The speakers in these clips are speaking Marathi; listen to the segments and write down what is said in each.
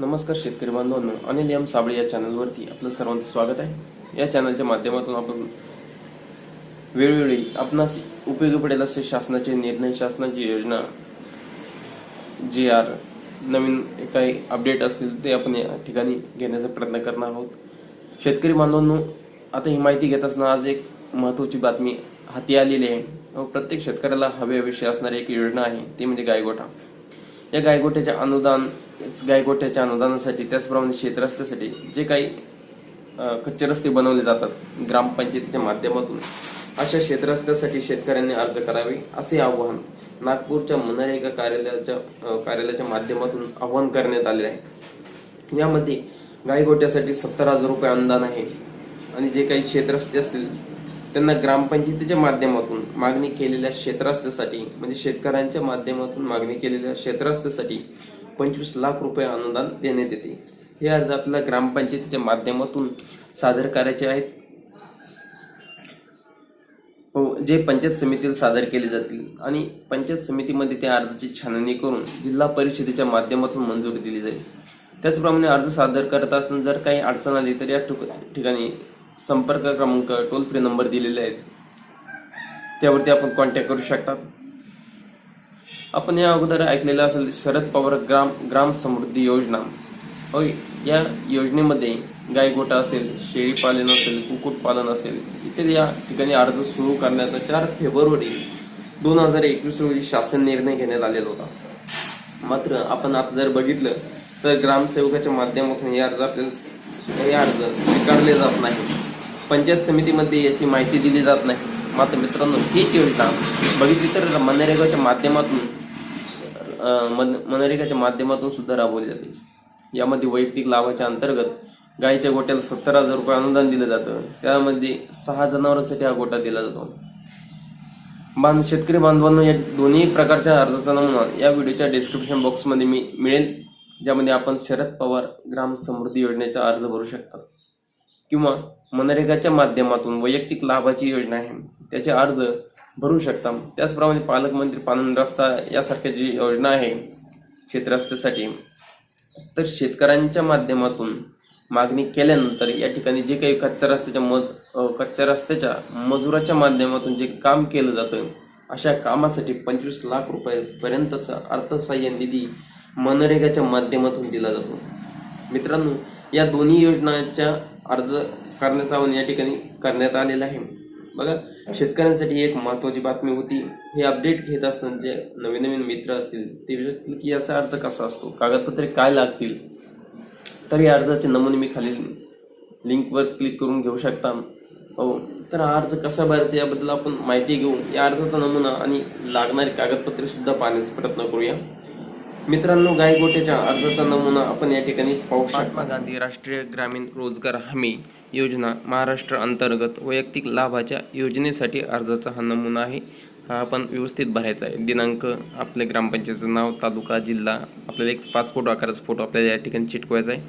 नमस्कार शेतकरी बांधवांनो अनिल एम साबळे या चॅनलवरती आपलं सर्वांचं स्वागत आहे. या चॅनलच्या माध्यमातून आपण वेळोवेळी आपणास उपयोगी पडेल असे शासनाचे निर्णय शासनाची योजना जी आर नवीन काही अपडेट असतील ते आपण या ठिकाणी घेण्याचा प्रयत्न करणार आहोत. शेतकरी बांधवांनो आता ही माहिती घेत असताना आज एक महत्वाची बातमी हाती आलेली आहे. व प्रत्येक शेतकऱ्याला हवे हवेशी असणारी एक योजना आहे ती म्हणजे गायगोठा. या गायगोठ्याच्या अनुदान गायगोट्याच्या अनुदानासाठी त्याचप्रमाणे शेतरस्त्यासाठी जे काही कच्चे रस्ते बनवले जातात ग्रामपंचायतीच्या माध्यमातून अशा क्षेत्रस्त्यासाठी शेतकऱ्यांनी अर्ज करावे असे आवाहन नागपूरच्या मनरेगा कार्यालयाच्या कार्यालयाच्या माध्यमातून आवाहन करण्यात आले आहे. यामध्ये गायगोट्यासाठी सत्तर हजार रुपये अनुदान आहे आणि जे काही क्षेत्रस्ते असतील त्यांना ग्रामपंचायतीच्या माध्यमातून मागणी केलेल्या क्षेत्रस्त्यासाठी म्हणजे शेतकऱ्यांच्या माध्यमातून मागणी केलेल्या क्षेत्रस्त्यासाठी पंचवीस लाख रुपये अनुदान देण्यात येते. हे अर्ज आपल्याला ग्रामपंचायतीच्या माध्यमातून सादर करायचे आहेत. हो जे पंचायत समितीला सादर केले जातील आणि पंचायत समितीमध्ये त्या अर्जाची छाननी करून जिल्हा परिषदेच्या माध्यमातून मंजुरी दिली जाईल. त्याचप्रमाणे अर्ज सादर करत असताना जर काही अडचण आली तर या ठिकाणी संपर्क क्रमांक टोल फ्री नंबर दिलेले आहेत. त्यावरती आपण कॉन्टॅक्ट करू शकतात. आपण या अगोदर ऐकलेलं असेल शरद पवार ग्राम ग्राम समृद्धी योजना. होय या योजनेमध्ये गायगोटा असेल शेळी पालन असेल कुक्कुटपालन असेल इत्यादी या ठिकाणी अर्ज सुरू करण्याचा चार फेब्रुवारी दोन हजार एकवीस रोजी शासन निर्णय घेण्यात आलेला होता. मात्र आपण आता जर बघितलं तर ग्रामसेवकाच्या माध्यमातून हे अर्ज आपल्याला हे अर्ज स्वीकारले जात नाही पंचायत समितीमध्ये याची माहिती दिली जात नाही. मात्र मित्रांनो हीच योजना बघितली तर मनरेगाच्या माध्यमातून मन- मनरेगाच्या माध्यमातून सुद्धा राबवली जाते. यामध्ये वैयक्तिक लाभाच्या अंतर्गत गायीच्या गोट्याला सत्तर हजार रुपये अनुदान दिलं जातं. त्यामध्ये सहा जनावरांसाठी हा गोटा दिला जातो. बांध शेतकरी बांधवांना या दोन्ही प्रकारच्या अर्जाचा नमुना या व्हिडिओच्या डिस्क्रिप्शन बॉक्समध्ये मी मिळेल ज्यामध्ये आपण शरद पवार ग्राम समृद्धी योजनेचा अर्ज भरू शकता. किंवा मनरेगाच्या माध्यमातून वैयक्तिक लाभाची योजना आहे त्याचे अर्ज भरू शकता. त्याचप्रमाणे पालकमंत्री पालन रस्ता यासारख्या जी योजना आहे शेतरस्त्यासाठी तर शेतकऱ्यांच्या माध्यमातून मागणी केल्यानंतर या ठिकाणी जे काही कच्च्या रस्त्याच्या मज कच्च्या रस्त्याच्या मजुराच्या माध्यमातून जे काम केलं जातं अशा कामासाठी पंचवीस लाख रुपयापर्यंतचा अर्थसहाय्य निधी मनरेगाच्या माध्यमातून दिला जातो. मित्रांनो या दोन्ही योजनांच्या अर्ज करण्याचा आवाहन या ठिकाणी करण्यात आलेला आहे. बघा शेतकऱ्यांसाठी एक महत्वाची बातमी होती. हे अपडेट घेत असताना जे नवीन नवीन मित्र असतील ते विचारतील की याचा अर्ज कसा असतो? कागदपत्रे काय लागतील? तर या अर्जाचे नमुने मी खालील लिंकवर क्लिक करून घेऊ शकता. हो तर हा अर्ज कसा भरायचा याबद्दल आपण माहिती घेऊ या अर्जाचा नमुना आणि लागणारी कागदपत्रे सुद्धा पाहण्याचा प्रयत्न करूया. मित्रांनो गायगोट्याच्या अर्जाचा नमुना आपण या ठिकाणी पाहू महात्मा गांधी राष्ट्रीय ग्रामीण रोजगार हमी योजना महाराष्ट्र अंतर्गत वैयक्तिक लाभाच्या योजनेसाठी अर्जाचा हा नमुना आहे. हा आपण व्यवस्थित भरायचा आहे. दिनांक आपल्या ग्रामपंचायतीचं नाव तालुका जिल्हा आपल्याला एक पासपोर्ट आकाराचा फोटो आपल्याला या ठिकाणी चिटकवायचा आहे.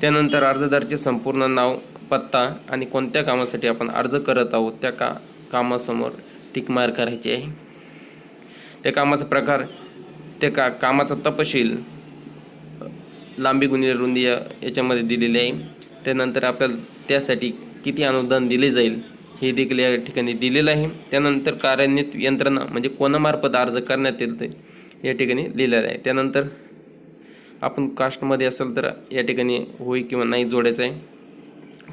त्यानंतर अर्जदाराचे संपूर्ण नाव पत्ता आणि कोणत्या कामासाठी आपण अर्ज करत आहोत त्या का कामासमोर टिकमार करायची आहे. त्या कामाचा प्रकार त्या का कामाचा तपशील लांबी गुणिले रुंदी या याच्यामध्ये दिलेली आहे. त्यानंतर आपल्याला त्यासाठी किती अनुदान दिले जाईल हे देखील या ठिकाणी दिलेलं आहे. त्यानंतर कार्यान्वित यंत्रणा म्हणजे कोणामार्फत अर्ज करण्यात येईल ते या ठिकाणी लिहिलेलं आहे. त्यानंतर आपण कास्टमध्ये असेल तर या ठिकाणी होय किंवा नाही जोडायचं आहे.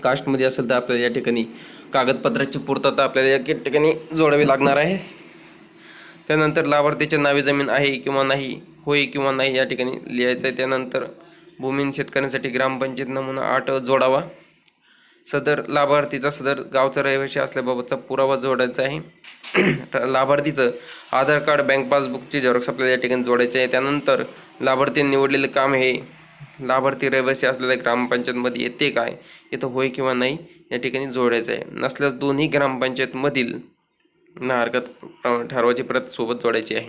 कास्टमध्ये असेल तर आपल्याला या ठिकाणी कागदपत्राची पूर्तता आपल्याला या ठिकाणी जोडावी लागणार आहे. त्यानंतर लाभार्थीच्या नावे जमीन आहे किंवा नाही होय किंवा नाही या ठिकाणी लिहायचं आहे. त्यानंतर भूमीन शेतकऱ्यांसाठी ग्रामपंचायत नमुना आठ जोडावा. सदर लाभार्थीचा सदर गावचा रहिवासी असल्याबाबतचा पुरावा जोडायचा आहे. लाभार्थीचं आधार कार्ड बँक पासबुकची झेरॉक्स आपल्याला या ठिकाणी जोडायचे आहे. त्यानंतर लाभार्थी निवडलेले काम हे लाभार्थी रहिवासी असलेल्या ग्रामपंचायतमध्ये येते काय? इथं होय किंवा नाही या ठिकाणी जोडायचं आहे. नसल्यास दोन्ही ग्रामपंचायतमधील ना हरकत प्र- प्रत सोबत जोडायची आहे.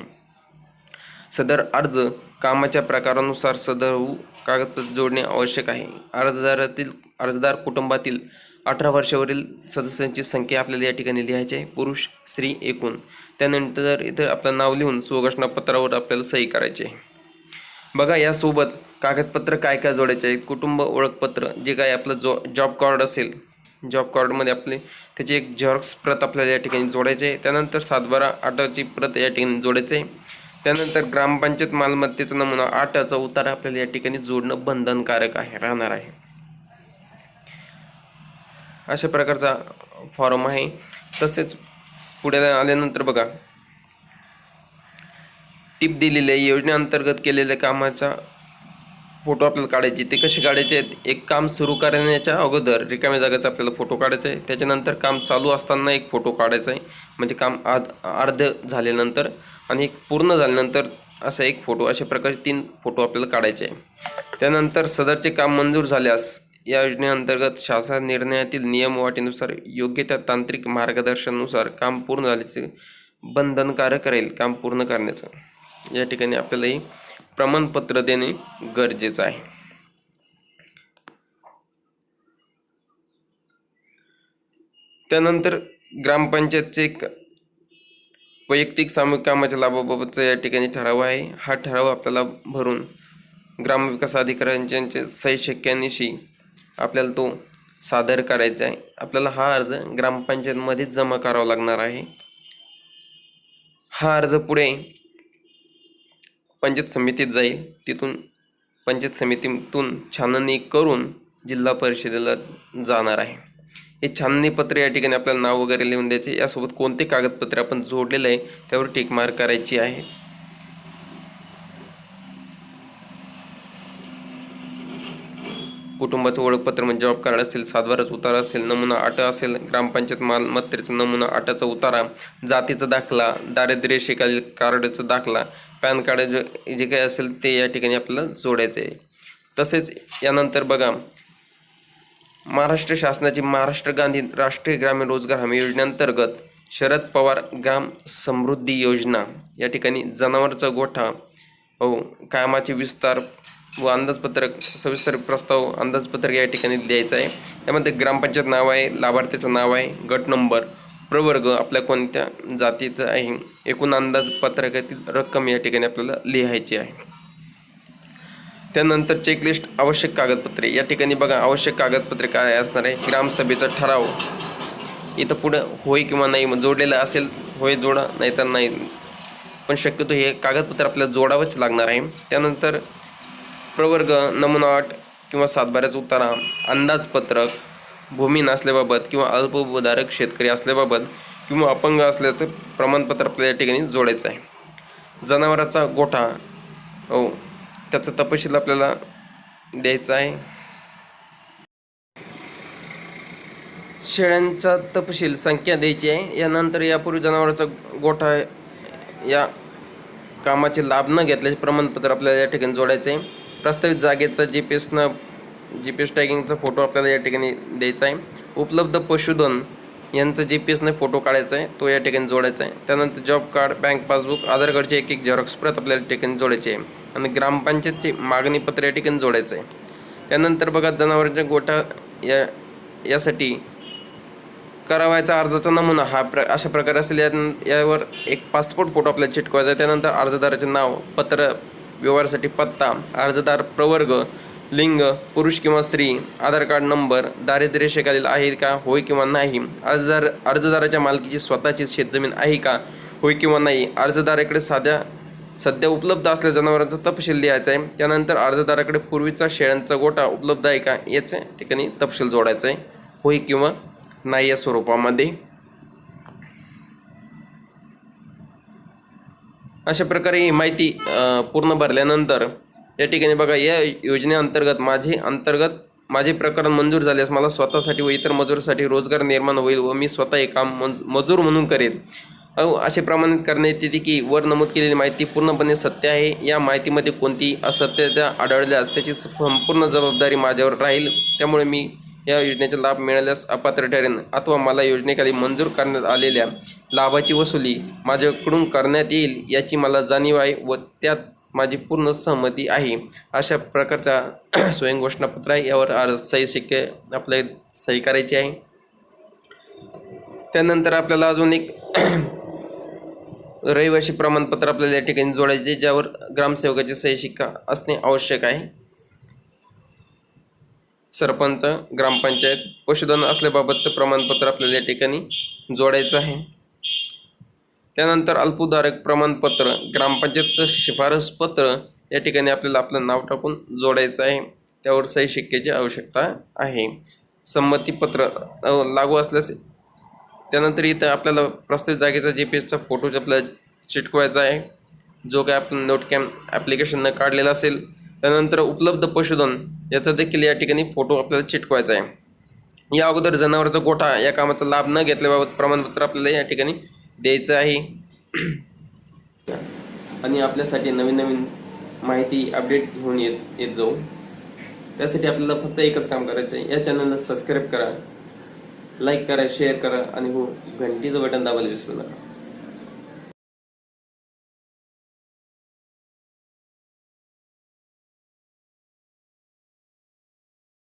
सदर अर्ज कामाच्या प्रकारानुसार सदर कागदपत्र जोडणे आवश्यक आहे. अर्जदारातील अर्जदार कुटुंबातील अठरा वर्षावरील सदस्यांची संख्या आपल्याला या ठिकाणी लिहायची आहे. पुरुष स्त्री एकूण. त्यानंतर इथं आपलं नाव लिहून सुघोषणापत्रावर आपल्याला सही करायची आहे. बघा यासोबत कागदपत्र काय काय जोडायचे आहे? कुटुंब ओळखपत्र जे काय आपलं जो जॉब कार्ड असेल जॉब कार्डमध्ये आपले. त्याची एक झेरॉक्स प्रत आपल्याला या ठिकाणी जोडायचे आहे. त्यानंतर सातबारा आठाची प्रत या ठिकाणी जोडायचे आहे. त्यानंतर ग्रामपंचायत मालमत्तेचा नमुना आठाचा उतारा आपल्याला या ठिकाणी जोडणं बंधनकारक आहे राहणार आहे. अशा प्रकारचा फॉर्म आहे. तसेच पुढे आल्यानंतर बघा. टिप दिलेली आहे. योजनेअंतर्गत केलेल्या कामाचा फोटो आपल्याला काढायचे. ते कसे काढायचे आहेत? एक काम सुरू करण्याच्या अगोदर रिकाम्या जागेचा आपल्याला फोटो काढायचा आहे. त्याच्यानंतर काम चालू असताना एक फोटो काढायचा आहे. म्हणजे काम आध अर्ध झाल्यानंतर आणि एक पूर्ण झाल्यानंतर असा एक फोटो अशा प्रकारे तीन फोटो आपल्याला काढायचे आहे. त्यानंतर सदरचे काम मंजूर झाल्यास या योजनेअंतर्गत शासन निर्णयातील नियम वाटेनुसार योग्य त्या तांत्रिक मार्गदर्शनानुसार काम पूर्ण झाल्याचे बंधनकारक राहील काम पूर्ण करण्याचं. या ठिकाणी आपल्यालाही प्रमाणपत्र देणे गरजेचं आहे. त्यानंतर ग्रामपंचायतचे एक वैयक्तिक सामूहिक कामाच्या लाभाबाबतचा या ठिकाणी ठराव आहे. हा ठराव आपल्याला भरून ग्रामविकास अधिकाऱ्यांच्या सही शक्यानिशी आपल्याला तो सादर करायचा आहे. आपल्याला हा अर्ज ग्रामपंचायतमध्येच जमा करावा लागणार आहे. हा अर्ज पुढे पंचायत समितीत जाईल. तिथून पंचायत समितीतून छाननी करून जिल्हा परिषदेला जाणार आहे. हे छाननी पत्र या ठिकाणी आपल्याला नाव वगैरे लिहून द्यायचे. यासोबत कोणते कागदपत्रे आपण जोडलेलं आहे त्यावर टिक करायची आहे. कुटुंबाचं ओळखपत्र म्हणजे जॉब कार्ड असेल सातबाराचा उतारा असेल नमुना आट असेल ग्रामपंचायत मालमत्तेचा नमुना आटाचा उतारा जातीचा दाखला दारिद्र्य कार्डचा दाखला पॅन कार्ड जे जे काही असेल ते या ठिकाणी आपल्याला जोडायचं आहे तसेच यानंतर बघा महाराष्ट्र शासनाची महाराष्ट्र गांधी राष्ट्रीय ग्रामीण रोजगार हमी योजनेअंतर्गत शरद पवार ग्राम समृद्धी योजना या ठिकाणी जनावरचा गोठा हो कामाचे विस्तार व अंदाजपत्रक सविस्तर प्रस्ताव अंदाजपत्रक या ठिकाणी द्यायचं आहे यामध्ये ग्रामपंचायत नाव आहे लाभार्थीचं नाव आहे गट नंबर प्रवर्ग आपल्या कोणत्या जातीचं आहे? एकूण अंदाज पत्रकातील रक्कम या ठिकाणी आपल्याला लिहायची आहे. त्यानंतर चेकलिस्ट आवश्यक कागदपत्रे. या ठिकाणी बघा आवश्यक कागदपत्रे काय असणार आहे? ग्रामसभेचा ठराव. इथं पुढं होय किंवा नाही मग जोडलेलं असेल होय जोडा नाही तर नाही. पण शक्यतो हे कागदपत्र आपल्याला जोडावंच लागणार आहे. त्यानंतर प्रवर्ग नमुना अट किंवा सातबाऱ्याचा उतारा अंदाजपत्रक भूमी नसल्याबाबत किंवा अल्पभूधारक शेतकरी असल्याबाबत किंवा अपंग असल्याचं प्रमाणपत्र आपल्याला या ठिकाणी जोडायचं आहे. जनावराचा गोठा हो त्याचा तपशील आपल्याला द्यायचा आहे. शेळ्यांचा तपशील संख्या द्यायची आहे. यानंतर यापूर्वी जनावराचा गोठा या कामाचे लाभ न घेतल्याचे प्रमाणपत्र आपल्याला या ठिकाणी जोडायचं आहे. प्रस्तावित जागेचा जी पी एसनं जी पी एस टॅगिंगचा फोटो आपल्याला या ठिकाणी द्यायचा आहे. उपलब्ध पशुधन यांचा जी पी एसने फोटो काढायचा आहे. तो या ठिकाणी जोडायचा आहे. त्यानंतर job card bank passbook Aadhaar कार्डचे एक एक झेरॉक्स प्रत आपल्याला ठिकाणी जोडायचे आहे. आणि ग्रामपंचायतचे मागणीपत्र या ठिकाणी जोडायचं आहे. त्यानंतर बघा जनावरांच्या गोठा या यासाठी करावयाचा अर्जाचा नमुना हा प्र अशा प्रकारे असेल. या यावर एक पासपोर्ट फोटो आपल्याला चिटकवायचा आहे. त्यानंतर अर्जदाराचे नाव पत्र व्यवहारासाठी पत्ता अर्जदार प्रवर्ग लिंग पुरुष किंवा स्त्री आधार कार्ड नंबर दारिद्र्य रेषेखालील आहे का होय किंवा नाही अर्जदार अर्जदाराच्या मालकीची स्वतःची शेतजमीन आहे का होय किंवा नाही अर्जदाराकडे साध्या सध्या उपलब्ध असलेल्या जनावरांचा तपशील लिहायचा आहे. त्यानंतर अर्जदाराकडे पूर्वीचा शेळ्यांचा गोटा उपलब्ध आहे का याच्या ठिकाणी तपशील जोडायचा आहे. होय किंवा नाही या स्वरूपामध्ये. अशा प्रकारे ही माहिती पूर्ण भरल्यानंतर या ठिकाणी बघा या योजनेअंतर्गत माझे अंतर्गत माझे प्रकरण मंजूर झाल्यास मला स्वतःसाठी व इतर मजुरासाठी रोजगार निर्माण होईल व मी स्वतः हे काम मंज मजूर म्हणून करेन. अहो असे प्रमाणित करण्यात येते की वर नमूद केलेली माहिती पूर्णपणे सत्य आहे. या माहितीमध्ये कोणती असत्यता आढळल्यास त्याची संपूर्ण जबाबदारी माझ्यावर राहील. त्यामुळे मी या योजनेचा लाभ मिळाल्यास अपात्र ठरेन अथवा मला योजनेखाली मंजूर करण्यात आलेल्या लाभाची वसुली माझ्याकडून करण्यात येईल याची मला जाणीव आहे व त्यात माझी पूर्ण सहमती आहे. अशा प्रकारचा स्वयं घोषणापत्र आहे. यावर अर्ज सही शिक्के आपले सही करायची आहे. त्यानंतर आपल्याला अजून एक रहिवासी प्रमाणपत्र आपल्याला या ठिकाणी जोडायचे ज्यावर ग्रामसेवकाची सही शिक्का असणे आवश्यक आहे. सरपंच ग्रामपंचायत पशुधन असल्याबाबतचं प्रमाणपत्र आपल्याला या ठिकाणी जोडायचं आहे. त्यानंतर अल्पधारक प्रमाणपत्र ग्रामपंचायतचं शिफारसपत्र या ठिकाणी आपल्याला आपलं नाव टाकून जोडायचं आहे. त्यावर सही शिक्क्याची आवश्यकता आहे. संमतीपत्र लागू असल्यास त्यानंतर इथं आपल्याला प्रस्तावित जागेचा जी पी एसचा फोटो आपल्याला चिटकवायचा आहे. जो काय आपण नोट कॅम्प ॲप्लिकेशननं काढलेला असेल त्यानंतर उपलब्ध पशुधन याचा देखील या ठिकाणी फोटो आपल्याला चिटकवायचा आहे. या अगोदर जनावरांचा गोठा या कामाचा लाभ न घेतल्याबाबत प्रमाणपत्र आपल्याला या ठिकाणी द्यायचं आहे. आणि आपल्यासाठी नवीन नवीन माहिती अपडेट घेऊन येत येत जाऊ. त्यासाठी आपल्याला फक्त एकच काम करायचं आहे. या चॅनलला सबस्क्राईब करा लाईक करा शेअर करा आणि हो घंटीचं बटन दाबायला विसरू नका.